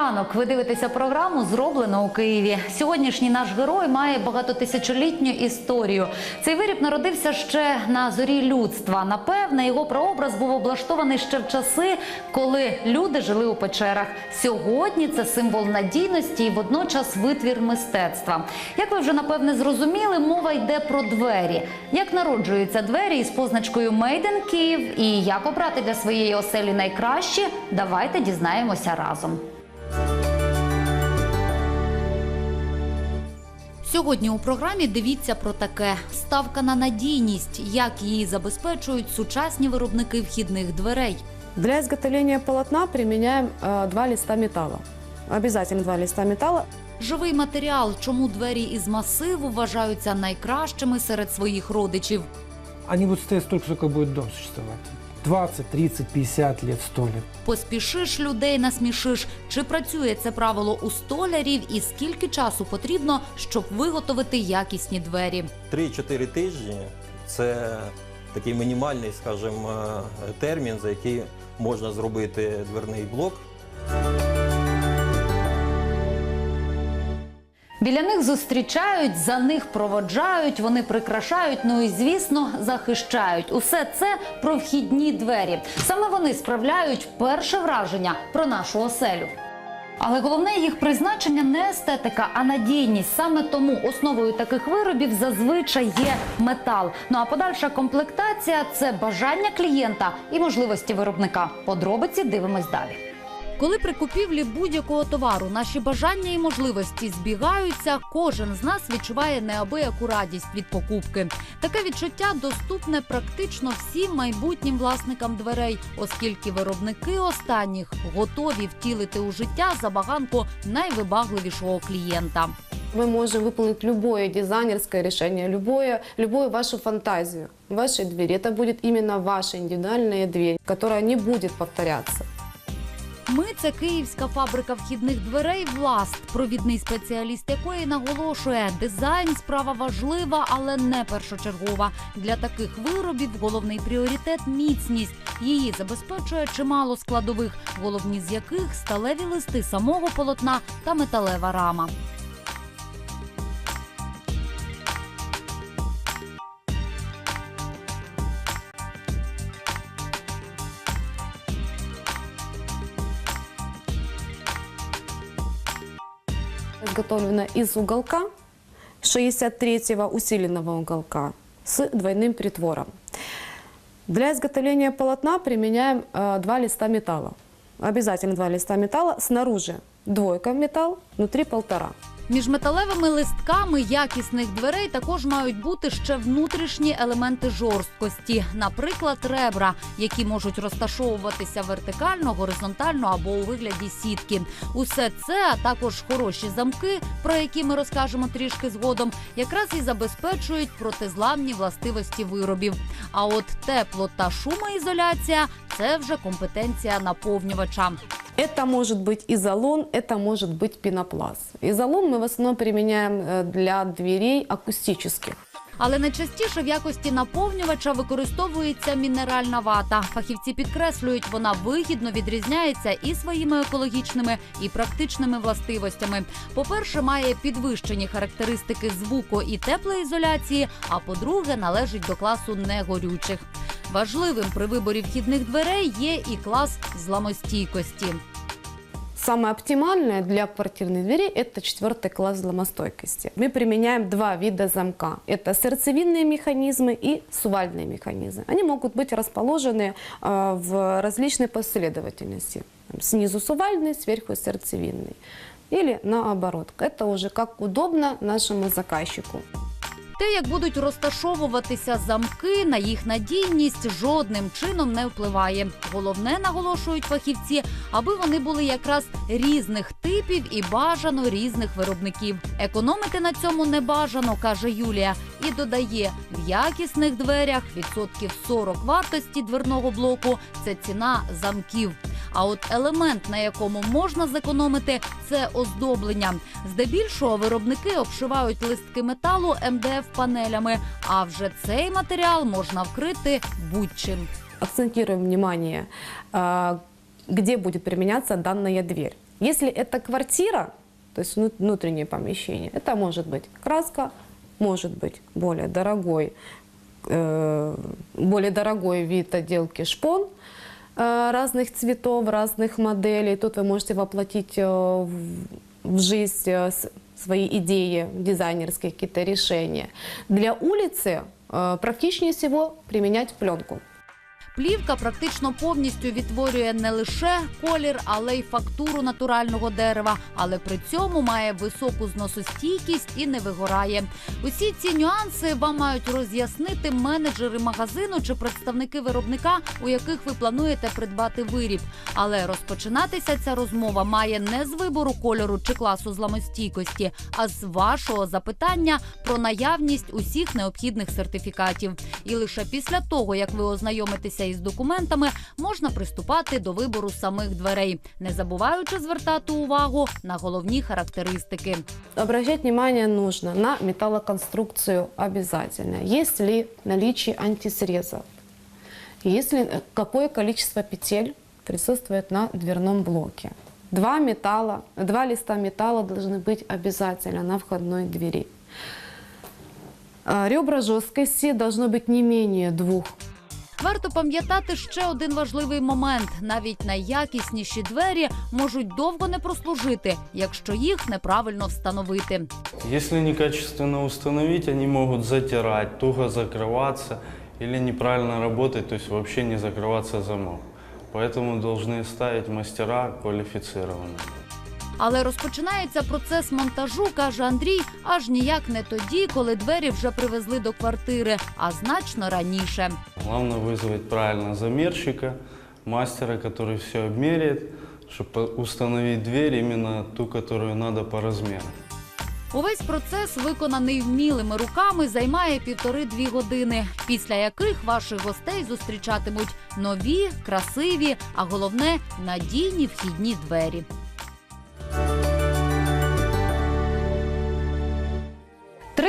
Ранок. Ви дивитеся програму Зроблено у Києві. Сьогоднішній наш герой має багатотисячолітню історію. Цей виріб народився ще на зорі людства. Напевне, його прообраз був облаштований ще в часи, коли люди жили у печерах. Сьогодні це символ надійності і водночас витвір мистецтва. Як ви вже напевне зрозуміли, мова йде про двері. Як народжуються двері із позначкою in Київ і як обрати для своєї оселі найкращі, давайте дізнаємося разом. Сьогодні у програмі дивіться про таке: ставка на надійність, як її забезпечують сучасні виробники вхідних дверей. Для изготовления полотна применяем э, два листа металла. Обязательно два листа металла. Живий матеріал, чому двері із масиву вважаються найкращими серед своїх родичів. Они будут стоять столько, сколько будет дом существовать. 20, 30, 50 лет, 100 лет. Поспішиш людей насмішиш. Чи працює це правило у столярів і скільки часу потрібно, щоб виготовити якісні двері? 3-4 тижні це такий мінімальний, скажімо, термін, за який можна зробити дверний блок. Біля них зустрічають, за них проводжають, вони прикрашають, ну і звісно захищають. Усе це про вхідні двері. Саме вони справляють перше враження про нашу оселю. Але головне їх призначення не естетика, а надійність. Саме тому основою таких виробів зазвичай є метал. Ну а подальша комплектація це бажання клієнта і можливості виробника. Подробиці дивимось далі. Коли при купівлі будь-якого товару наші бажання і можливості збігаються, кожен з нас відчуває неабияку радість від покупки. Таке відчуття доступне практично всім майбутнім власникам дверей, оскільки виробники останніх готові втілити у життя забаганку найвибагливішого клієнта. Мы можем выполнить любое дизайнерское решение, любое, любую вашу фантазию вашей двери. Это будет именно ваша индивидуальная дверь, которая не будет повторяться. Ми це київська фабрика вхідних дверей Власт, провідний спеціаліст якої наголошує, дизайн справа важлива, але не першочергова. Для таких виробів головний пріоритет міцність. Її забезпечує чимало складових, головні з яких сталеві листи самого полотна та металева рама. Изготовлена из уголка 63-го усиленного уголка с двойным притвором. Для изготовления полотна применяем э, два листа металла. Обязательно два листа металла. Снаружи двойка металл, внутри полтора. Між металевими листками якісних дверей також мають бути ще внутрішні елементи жорсткості, наприклад, ребра, які можуть розташовуватися вертикально, горизонтально або у вигляді сітки. Усе це, а також хороші замки, про які ми розкажемо трішки згодом, якраз і забезпечують протизламні властивості виробів. А от тепло та шумоізоляція це вже компетенція наповнювача. Это может быть изолон, это может быть пенопласт. Изолон мы в основном применяем э, для дверей акустических. Але найчастіше в якості наповнювача використовується мінеральна вата. Фахівці підкреслюють, вона вигідно відрізняється і своїми екологічними, і практичними властивостями. По-перше, має підвищені характеристики звуку і теплоізоляції. А по-друге, належить до класу негорючих. Важливим при виборі вхідних дверей є і клас зламостійкості. Самое оптимальное для квартирной двери – это четвертый класс взломостойкости. Мы применяем два вида замка. Это сердцевинные механизмы и сувальные механизмы. Они могут быть расположены э, в различной последовательности. Там, Снизу сувальный, сверху сердцевинный. Или наоборот. Это уже как удобно нашему заказчику. Те, як будуть розташовуватися замки, на їх надійність жодним чином не впливає. Головне, наголошують фахівці, аби вони були якраз різних типів і бажано різних виробників. Економити на цьому не бажано, каже Юлія, і додає в якісних дверях відсотків 40 вартості дверного блоку це ціна замків. А от елемент, на якому можна зекономити, це оздоблення. Здебільшого виробники обшивають листки металу МДФ панелями. А вже цей матеріал можна вкрити будь-чим. Акцентируем внимание, э, где будет применяться данная дверь. Если это квартира, то есть вну- внутреннее помещение, это может быть краска, может быть более дорогой, э, более дорогой вид отделки шпон э, разных цветов, разных моделей. Тут вы можете воплотить э, в, в жизнь э, с- свои идеи, дизайнерские какие-то решения. Для улицы э, практичнее всего применять пленку. Плівка практично повністю відтворює не лише колір, але й фактуру натурального дерева, але при цьому має високу зносостійкість і не вигорає. Усі ці нюанси вам мають роз'яснити менеджери магазину чи представники виробника, у яких ви плануєте придбати виріб. Але розпочинатися ця розмова має не з вибору кольору чи класу зламостійкості, а з вашого запитання про наявність усіх необхідних сертифікатів. І лише після того, як ви ознайомитеся із документами, можна приступати до вибору самих дверей, не забуваючи звертати увагу на головні характеристики. Обращать внимание нужно на металлоконструкцию обязательно. Есть ли наличие антисрезов? Есть ли, э, какое количество петель присутствует на дверном блоке? Два, металла, два листа металла должны быть обязательно на входной двери. А, Ребра жесткости должно быть не менее двух Варто пам'ятати ще один важливий момент: навіть найякісніші двері можуть довго не прослужити, якщо їх неправильно встановити. Если некачественно установить, они могут затирать, туго закрываться или неправильно работать, то есть вообще не закрываться замок. Поэтому должны ставить мастера квалифицированные. Але розпочинається процес монтажу, каже Андрій, аж ніяк не тоді, коли двері вже привезли до квартири, а значно раніше. Главное вызвать правильно замерщика, мастера, который все обмеряет, чтобы установить дверь именно ту, которую надо по размеру. Увесь процес, виконаний вмілими руками, займає півтори-дві години, після яких ваших гостей зустрічатимуть нові, красиві, а головне надійні вхідні двері.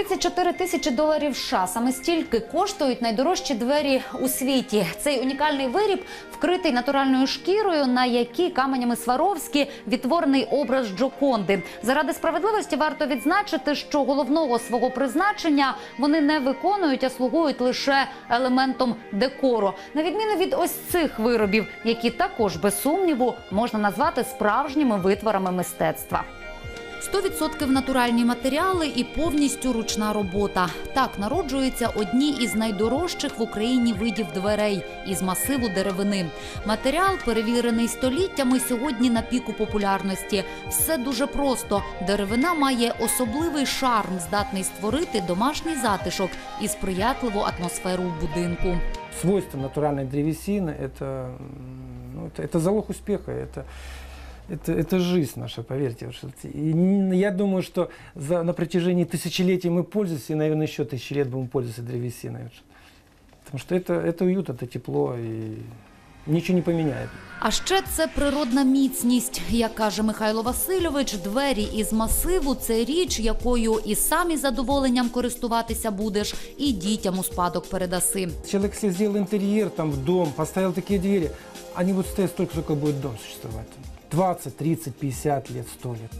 «34 тисячі доларів США. Саме стільки коштують найдорожчі двері у світі. Цей унікальний виріб вкритий натуральною шкірою, на якій каменями Сваровські відтворений образ Джоконди. Заради справедливості варто відзначити, що головного свого призначення вони не виконують, а слугують лише елементом декору. На відміну від ось цих виробів, які також без сумніву можна назвати справжніми витворами мистецтва. 100% натуральні матеріали і повністю ручна робота. Так народжуються одні із найдорожчих в Україні видів дверей із масиву деревини. Матеріал, перевірений століттями, сьогодні на піку популярності. Все дуже просто. Деревина має особливий шарм, здатний створити домашній затишок і сприятливу атмосферу в будинку. Свойства натуральной древесины – это, м, ну, это, это залог успеха, это, это, это жизнь наша, поверьте. уж. И н- я думаю, что за, на протяжении тысячелетий мы пользуемся, и, наверное, еще тысячи лет будем пользоваться древесиной. уж. Потому что это, это уют, это тепло, и ничего не поменяет. А ще це природна міцність. Як каже Михайло Васильович, двері із масиву це річ, якою і сам із задоволенням користуватися будеш, і дітям у спадок передаси. Человек, если сделал интерьер там, в дом, поставил такие двери, они будут стоять столько, сколько будет дом существовать. 20, 30, 50 лет, 100 лет.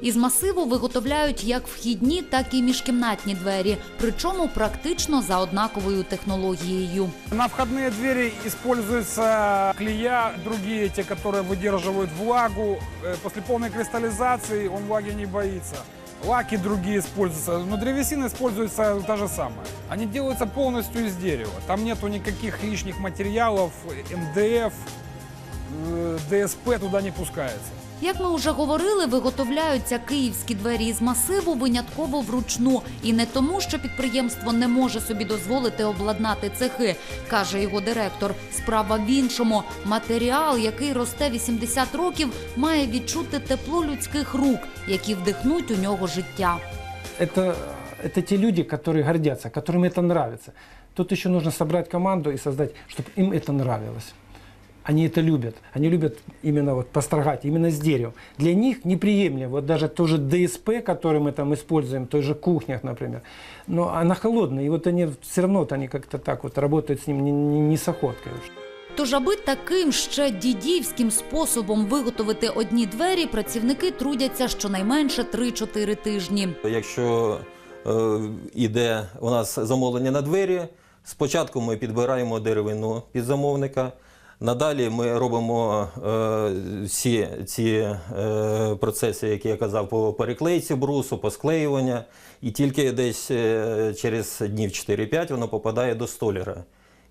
Із масиву виготовляють як вхідні, так і міжкімнатні двері, причому практично за однаковою технологією. На входные двери используются клея, другие, те, которые выдерживают влагу. Э, После полной кристаллизации он влаги не боится. Лаки другие используются, но древесина используется та же самая. Они делаются полностью из дерева. Там нету никаких лишних материалов, МДФ, э, ДСП туда не пускается. Як ми вже говорили, виготовляються київські двері із масиву винятково вручну, і не тому, що підприємство не може собі дозволити обладнати цехи, каже його директор. Справа в іншому. Матеріал, який росте 80 років, має відчути тепло людських рук, які вдихнуть у нього життя. это, это те люди, которые гордятся, которым это нравится. Тут еще нужно собрать команду и создать, чтобы им это нравилось. Они это любят. Они любят именно вот построгать, именно с деревом. Для них неприемлемо. Вот даже тоже ДСП, который мы там используем, в той же кухнях, например, но она холодная. И вот они все равно вот они как-то так вот работают с ним не, не- не с охоткой. уж. Тож, аби таким ще дідівським способом виготовити одні двері, працівники трудяться щонайменше 3-4 тижні. Якщо е, іде у нас замовлення на двері, спочатку ми підбираємо деревину під замовника. Надалі ми робимо е, всі ці е, процеси, які я казав, по переклейці брусу, по склеюванню. і тільки десь е, через днів 4-5 воно попадає до столяра.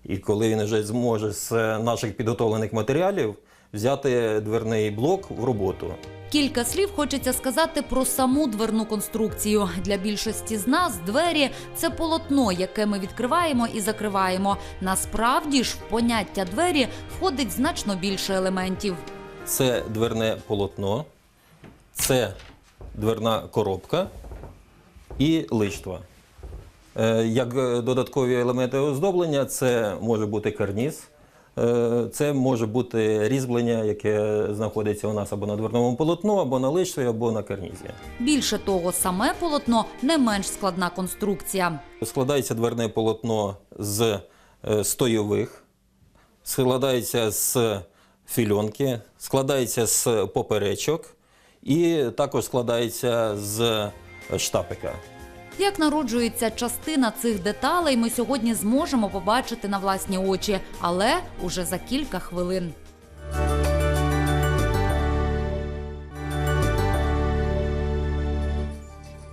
І коли він вже зможе з наших підготовлених матеріалів взяти дверний блок в роботу. Кілька слів хочеться сказати про саму дверну конструкцію. Для більшості з нас двері це полотно, яке ми відкриваємо і закриваємо. Насправді ж в поняття двері входить значно більше елементів. Це дверне полотно, це дверна коробка і лиштва. Е, Як е, додаткові елементи оздоблення, це може бути карніз, це може бути різьблення, яке знаходиться у нас або на дверному полотну, або на лиштві, або на карнізі. Більше того, саме полотно не менш складна конструкція. Складається дверне полотно з е, стойових, складається з фільонки, складається з поперечок і також складається з штапика. Як народжується частина цих деталей, ми сьогодні зможемо побачити на власні очі, але уже за кілька хвилин.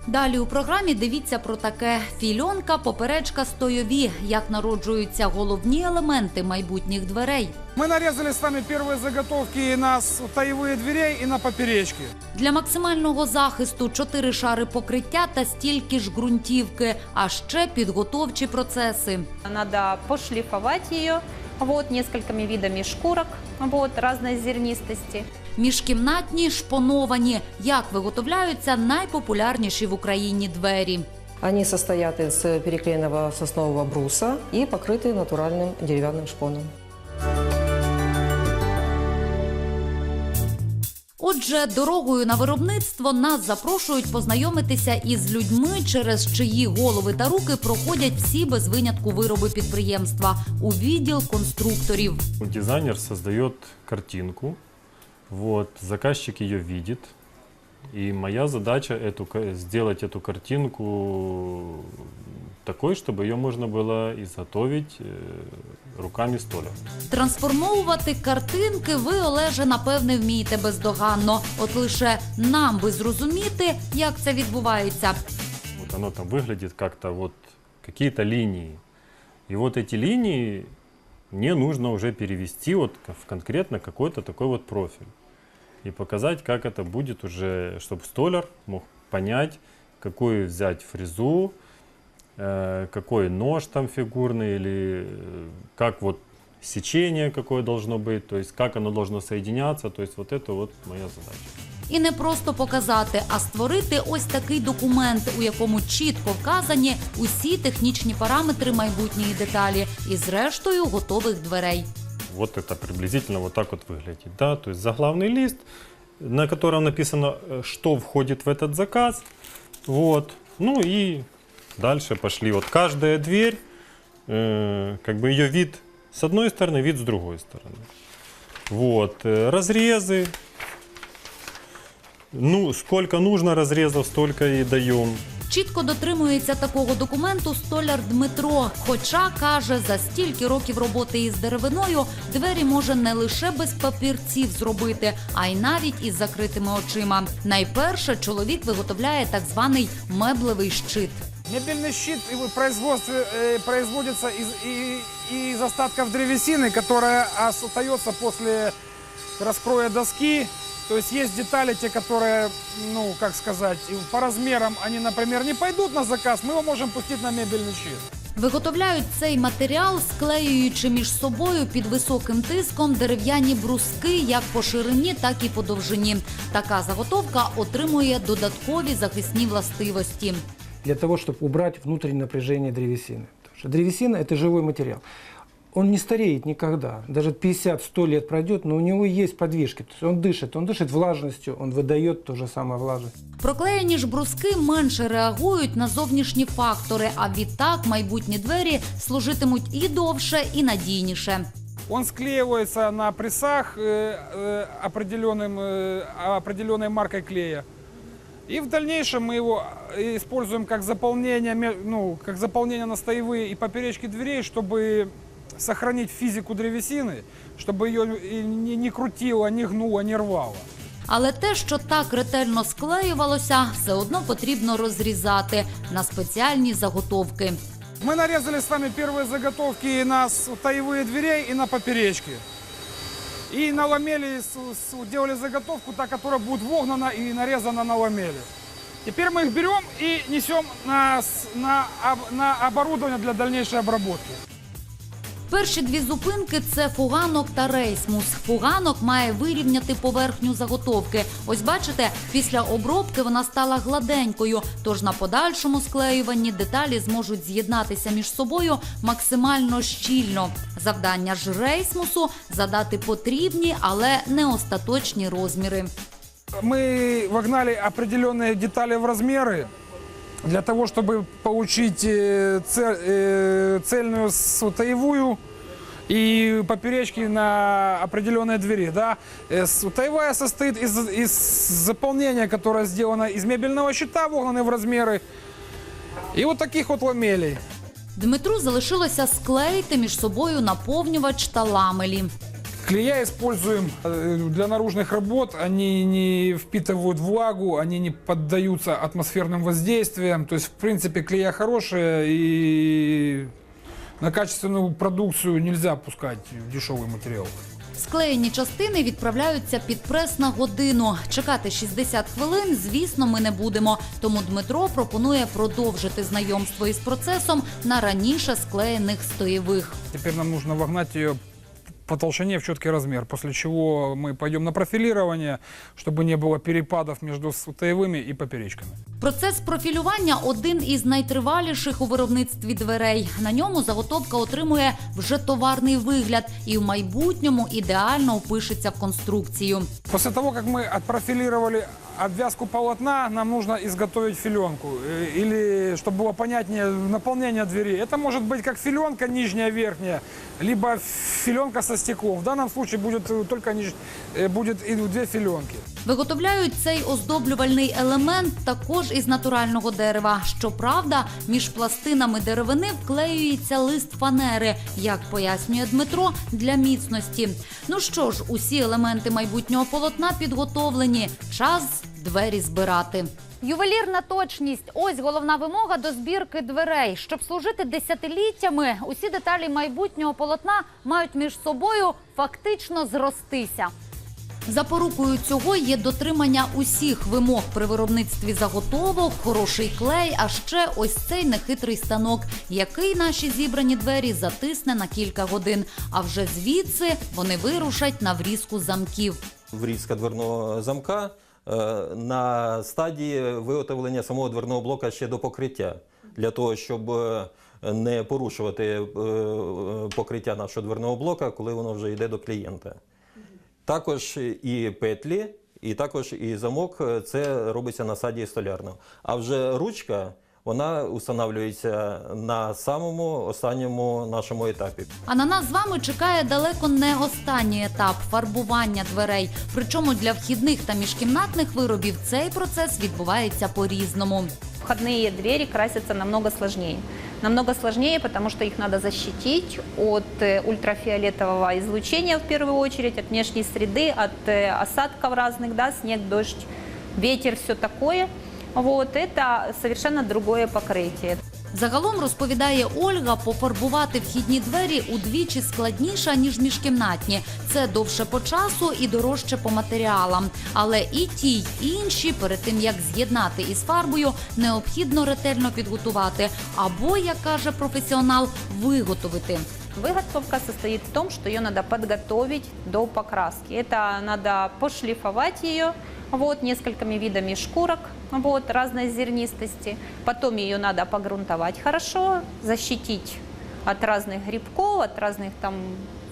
Далі у програмі дивіться про таке: фільонка, поперечка, стойові, як народжуються головні елементи майбутніх дверей. Мы нарезали с вами первые заготовки на таевые дверей и на поперечки. Для максимального захисту чотири шари покриття та стільки ж ґрунтівки, а ще підготовчі процеси. Надо пошлифовать ее вот, несколькими видами шкурок вот, разной зернистости. Міжкімнатні шпоновані, як виготовляються найпопулярніші в Україні двері. Они состоят из переклеенного соснового бруса и покрыты натуральным деревянным шпоном. Отже, дорогою на виробництво нас запрошують познайомитися із людьми, через чиї голови та руки проходять всі без винятку вироби підприємства. У відділ конструкторів. Дизайнер создает картинку, вот, заказчик ее видит, и моя задача эту, ка- сделать картинку такой, чтобы ее можно было изготовить э, руками столяра. Трансформовувати картинки ви, Олеже, напевне, вмієте бездоганно. От лише нам би зрозуміти, як це відбувається. Вот оно там выглядит как-то вот какие-то линии. И вот эти линии мне нужно уже перевести вот к- в конкретно какой-то такой вот профиль. И показать, как это будет уже, чтобы столяр мог понять, какую взять фрезу, э, какой нож там фигурный, или э, как вот сечение какое должно быть, то есть как оно должно соединяться, то есть вот это вот моя задача. І не просто показати, а створити ось такий документ, у якому чітко вказані усі технічні параметри майбутньої деталі і зрештою готових дверей. Вот это приблизительно вот так вот выглядит. Да? То есть заглавный лист, на котором написано, э, что входит в этот заказ. Вот. Ну и дальше пошли. Вот каждая дверь, э, как бы ее вид с одной стороны, вид с другой стороны. Вот. э, Разрезы. Ну, сколько нужно разрезов, столько и даем. Чітко дотримується такого документу столяр Дмитро. Хоча каже, за стільки років роботи із деревиною двері може не лише без папірців зробити, а й навіть із закритими очима. Найперше чоловік виготовляє так званий меблевий щит. Мебельный щит его производстве, э, производится из, и- из остатков древесины, которая остается после раскроя доски. То есть есть детали, те, которые, ну, как сказать, и по размерам они, например, не пойдут на заказ, мы его можем пустить на мебельный щит. Виготовляють цей матеріал, склеюючи між собою під високим тиском дерев'яні бруски як по ширині, так і по довжині. Така заготовка отримує додаткові захисні властивості. для того, чтобы убрать внутреннее напряжение древесины. Потому что древесина – это живой материал. Он не стареет никогда. Даже 50-100 лет пройдет, но у него есть подвижки. То есть он дышит, он дышит влажностью, он выдает то же самое влажность. Проклеєні ж бруски менше реагують на зовнішні фактори, а відтак майбутні двері служитимуть і довше, і надійніше. Он склеивается на прессах э, э, определенным, э, определенной маркой клея. И в дальнейшем мы его э, используем как заполнение, ме- ну, как заполнение на стоевые и поперечки дверей, чтобы сохранить физику древесины, чтобы ее и не, не крутило, не гнуло, не рвало. Але те, що так ретельно склеювалося, все одно потрібно розрізати на спеціальні заготовки. Мы нарезали с вами первые заготовки на стоевые дверей и на поперечки. И на с- делали заготовку, та, которая будет вогнана и нарезана на ламели. Теперь мы их берем и несем на, на, на оборудование для дальнейшей обработки. Перші дві зупинки це фуганок та рейсмус. Фуганок має вирівняти поверхню заготовки. Ось бачите, після обробки вона стала гладенькою, тож на подальшому склеюванні деталі зможуть з'єднатися між собою максимально щільно. Завдання ж рейсмусу задати потрібні, але не остаточні розміри. Мы вогнали определенные детали в размеры для того, чтобы получить э, це- э, цельную сутаевую и поперечки на определенные двери. Да? Э, Сутаевая состоит из, из заполнения, которое сделано из мебельного щита, вогнаны в размеры, и вот таких вот ламелей. Дмитру залишилося склеїти між собою наповнювач та ламелі. Клея используем э, для наружных работ. Они не впитывают влагу, они не поддаются атмосферным воздействиям. То есть, в принципе, клея хорошие и на качественную продукцию нельзя пускать дешевый материал. Склеєні частини відправляються під прес на годину. Чекати 60 хвилин, звісно, ми не будемо. Тому Дмитро пропонує продовжити знайомство із процесом на раніше склеєних стоєвих. Теперь нам нужно вогнать ее по толщине в четкий размер, после чего мы пойдем на профилирование, чтобы не было перепадов между сутаевыми и поперечками. Процес профілювання один із найтриваліших у виробництві дверей. На ньому заготовка отримує вже товарний вигляд і в майбутньому ідеально впишеться в конструкцію. После того, как мы отпрофилировали обвязку полотна, нам нужно изготовить филенку. Э, Или, чтобы было понятнее, наполнение двери. Это может быть как филенка нижняя, верхняя, либо филенка со стеклом. В данном случае будет э, только ниж... э, будет и две филенки. Виготовляють цей оздоблювальний елемент також із натурального дерева. Щоправда, між пластинами деревини вклеюється лист фанери, як пояснює Дмитро, для міцності. Ну що ж, усі елементи майбутнього полотна підготовлені. Час двері збирати. Ювелірна точність ось головна вимога до збірки дверей. Щоб служити десятиліттями, усі деталі майбутнього полотна мають між собою фактично зростися. Запорукою цього є дотримання усіх вимог при виробництві заготовок, хороший клей, а ще ось цей нехитрий станок, який наші зібрані двері затисне на кілька годин. А вже звідси вони вирушать на врізку замків. Врізка дверного замка е, на стадії виготовлення самого дверного блока ще до покриття. Для того, щоб е, не порушувати е, покриття нашого дверного блока, коли воно вже йде до клієнта. Також і петлі, і також і замок е, це робиться на стадії столярного. А вже ручка вона встановлюється на самому останньому нашому етапі. А на нас з вами чекає далеко не останній етап фарбування дверей. Причому для вхідних та міжкімнатних виробів цей процес відбувається по-різному. Входные двери красятся намного сложнее Намного сложнее, потому что их надо защитить от э, ультрафиолетового излучения в первую очередь, от внешней среды, от э, осадков разных, да, снег, дождь, ветер, все такое. Вот, это совершенно другое покрытие. Загалом розповідає Ольга, пофарбувати вхідні двері удвічі складніше ніж міжкімнатні. Це довше по часу і дорожче по матеріалам. Але і ті, й інші перед тим як з'єднати із фарбою, необхідно ретельно підготувати або, як каже професіонал, виготовити. Выготовка состоит в том, что ее надо подготовить до покраски. Это надо пошлифовать ее вот, несколькими видами шкурок вот, разной зернистости. Потом ее надо погрунтовать хорошо, защитить от разных грибков, от разных там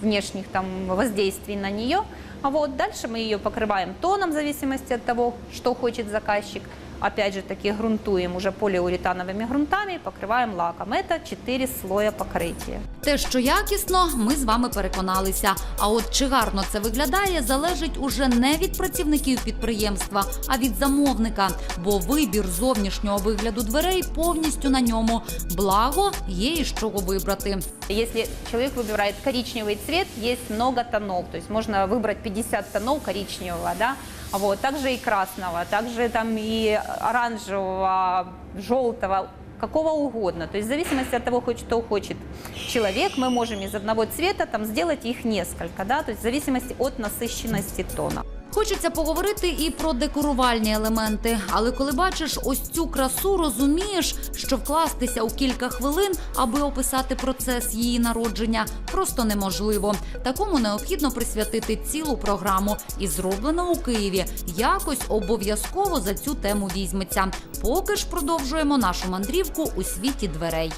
внешних там воздействий на нее. А вот дальше мы ее покрываем тоном в зависимости от того, что хочет заказчик. опять же таки грунтуем уже полиуретановыми грунтами, покрываем лаком. Это 4 слоя покрытия. Те, що якісно, ми з вами переконалися. А от чи гарно це виглядає, залежить уже не від працівників підприємства, а від замовника. Бо вибір зовнішнього вигляду дверей повністю на ньому. Благо, є із чого вибрати. Если человек выбирает коричневый цвет, есть много тонов, то есть можно выбрать 50 тонов коричневого, да, Вот, также и красного, также там и оранжевого, желтого, какого угодно. То есть в зависимости от того, что хочет человек, мы можем из одного цвета там сделать их несколько, да, то есть в зависимости от насыщенности тона. Хочеться поговорити і про декорувальні елементи, але коли бачиш ось цю красу, розумієш, що вкластися у кілька хвилин, аби описати процес її народження, просто неможливо. Такому необхідно присвятити цілу програму, і зроблено у Києві. Якось обов'язково за цю тему візьметься. Поки ж продовжуємо нашу мандрівку у світі дверей.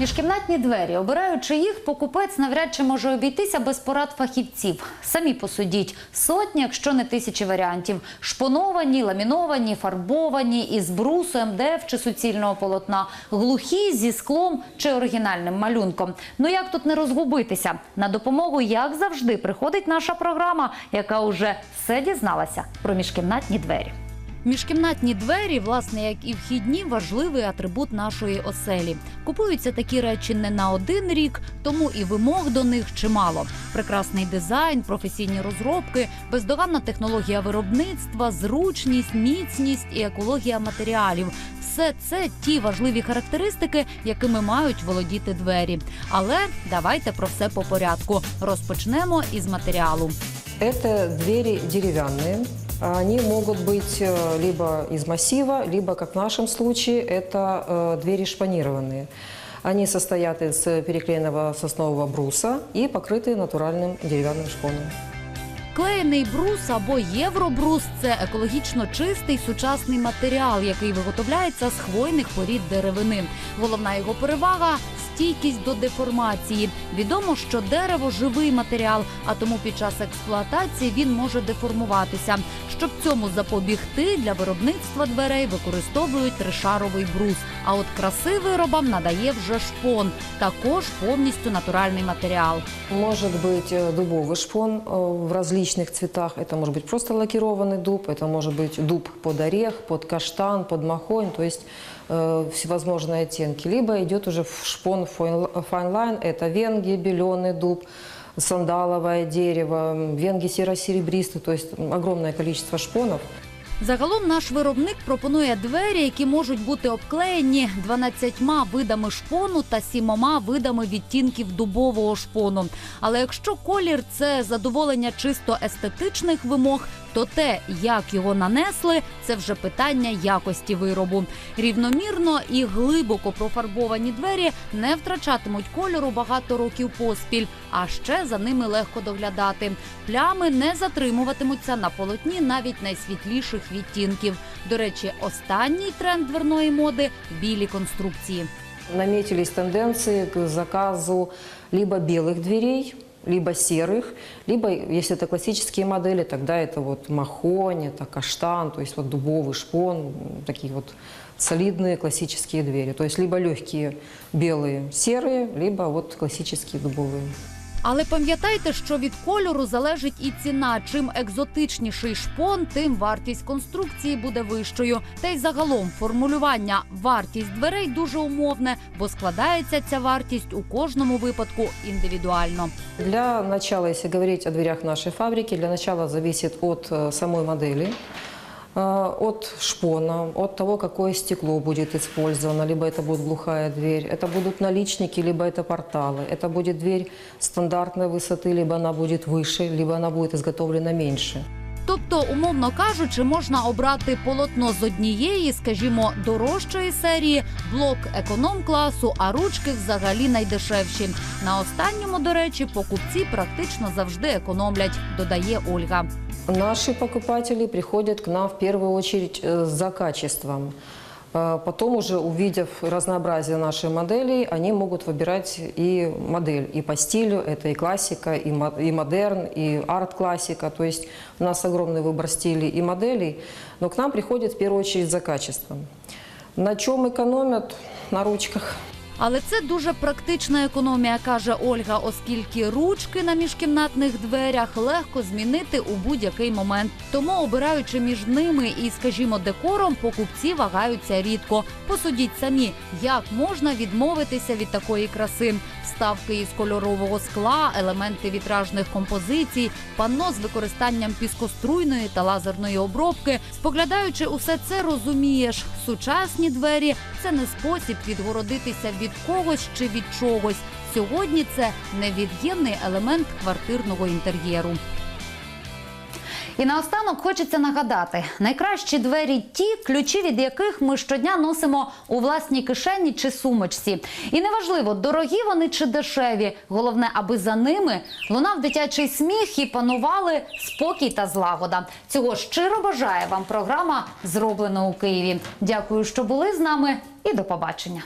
Міжкімнатні двері, обираючи їх, покупець навряд чи може обійтися без порад фахівців. Самі посудіть сотні, якщо не тисячі варіантів: шпоновані, ламіновані, фарбовані із брусу, МДФ чи суцільного полотна, глухі зі склом чи оригінальним малюнком. Ну як тут не розгубитися? На допомогу, як завжди, приходить наша програма, яка уже все дізналася про міжкімнатні двері. Міжкімнатні двері, власне, як і вхідні, важливий атрибут нашої оселі. Купуються такі речі не на один рік, тому і вимог до них чимало. Прекрасний дизайн, професійні розробки, бездоганна технологія виробництва, зручність, міцність і екологія матеріалів. Все це ті важливі характеристики, якими мають володіти двері. Але давайте про все по порядку. Розпочнемо із матеріалу. Это двери деревянные. Они могут быть э, либо из массива, либо, как в нашем случае, это э, двери шпанированные. Они состоят из э, переклеенного соснового бруса и покрыты натуральным деревянным шпоном. Клеєний брус або євробрус це екологічно чистий сучасний матеріал, який виготовляється з хвойних порід деревини. Головна його перевага стійкість до деформації. Відомо, що дерево живий матеріал, а тому під час експлуатації він може деформуватися. Щоб цьому запобігти, для виробництва дверей використовують тришаровий брус. А от краси виробам надає вже шпон, також повністю натуральний матеріал. Может быть э, дубовый шпон э, в различных цветах. Это может быть просто лакированный дуб, это может быть дуб под орех, под каштан, под махонь, то есть э, всевозможные оттенки. Либо идет уже в шпон файн- файнлайн, это венги, беленый дуб, сандаловое дерево, венги серо-серебристый, то есть огромное количество шпонов. Загалом наш виробник пропонує двері, які можуть бути обклеєні 12 видами шпону та 7 видами відтінків дубового шпону. Але якщо колір це задоволення чисто естетичних вимог, то те, як його нанесли, це вже питання якості виробу. Рівномірно і глибоко профарбовані двері не втрачатимуть кольору багато років поспіль, а ще за ними легко доглядати. Плями не затримуватимуться на полотні навіть найсвітліших відтінків. До речі, останній тренд дверної моди білі конструкції. Наметились тенденции к заказу либо белых дверей, либо серых, либо, если это классические модели, тогда это вот махонь, это каштан, то есть вот дубовый шпон, м, такие вот солидные классические двери. То есть либо легкие белые серые, либо вот классические дубовые. Але пам'ятайте, що від кольору залежить і ціна. Чим екзотичніший шпон, тим вартість конструкції буде вищою. Та й загалом формулювання вартість дверей дуже умовне, бо складається ця вартість у кожному випадку індивідуально. Для начала, если говорить о дверях нашей фабрики, для начала зависит от э, самой модели, э, от шпона, от того, какое стекло будет использовано, либо это будет глухая дверь, это будут наличники, либо это порталы, это будет дверь стандартной высоты, либо она будет выше, либо она будет изготовлена меньше. Тобто, умовно кажучи, можна обрати полотно з однієї, скажімо, дорожчої серії, блок економ-класу, а ручки взагалі найдешевші. На останньому, до речі, покупці практично завжди економлять, додає Ольга. Наши покупатели приходят к нам в первую очередь э, за качеством. Э, Потом уже увидев разнообразие нашей моделей, они могут выбирать и модель, и по стилю, это и классика, и, мо- и модерн, и арт-классика. То есть у нас огромный выбор стилей и моделей, но к нам приходят в первую очередь за качеством. На чем экономят? На ручках. Але це дуже практична економія, каже Ольга, оскільки ручки на міжкімнатних дверях легко змінити у будь-який момент. Тому, обираючи між ними і, скажімо, декором, покупці вагаються рідко. Посудіть самі, як можна відмовитися від такої краси. Вставки із кольорового скла, елементи вітражних композицій, панно з використанням піскоструйної та лазерної обробки. Споглядаючи усе це, розумієш, сучасні двері це не спосіб відгородитися від когось чи від чогось. Сьогодні це невід'ємний елемент квартирного інтер'єру. І наостанок хочеться нагадати: найкращі двері ті, ключі від яких ми щодня носимо у власній кишені чи сумочці. І неважливо, дорогі вони чи дешеві. Головне, аби за ними лунав дитячий сміх і панували спокій та злагода. Цього щиро бажає вам програма зроблено у Києві. Дякую, що були з нами, і до побачення.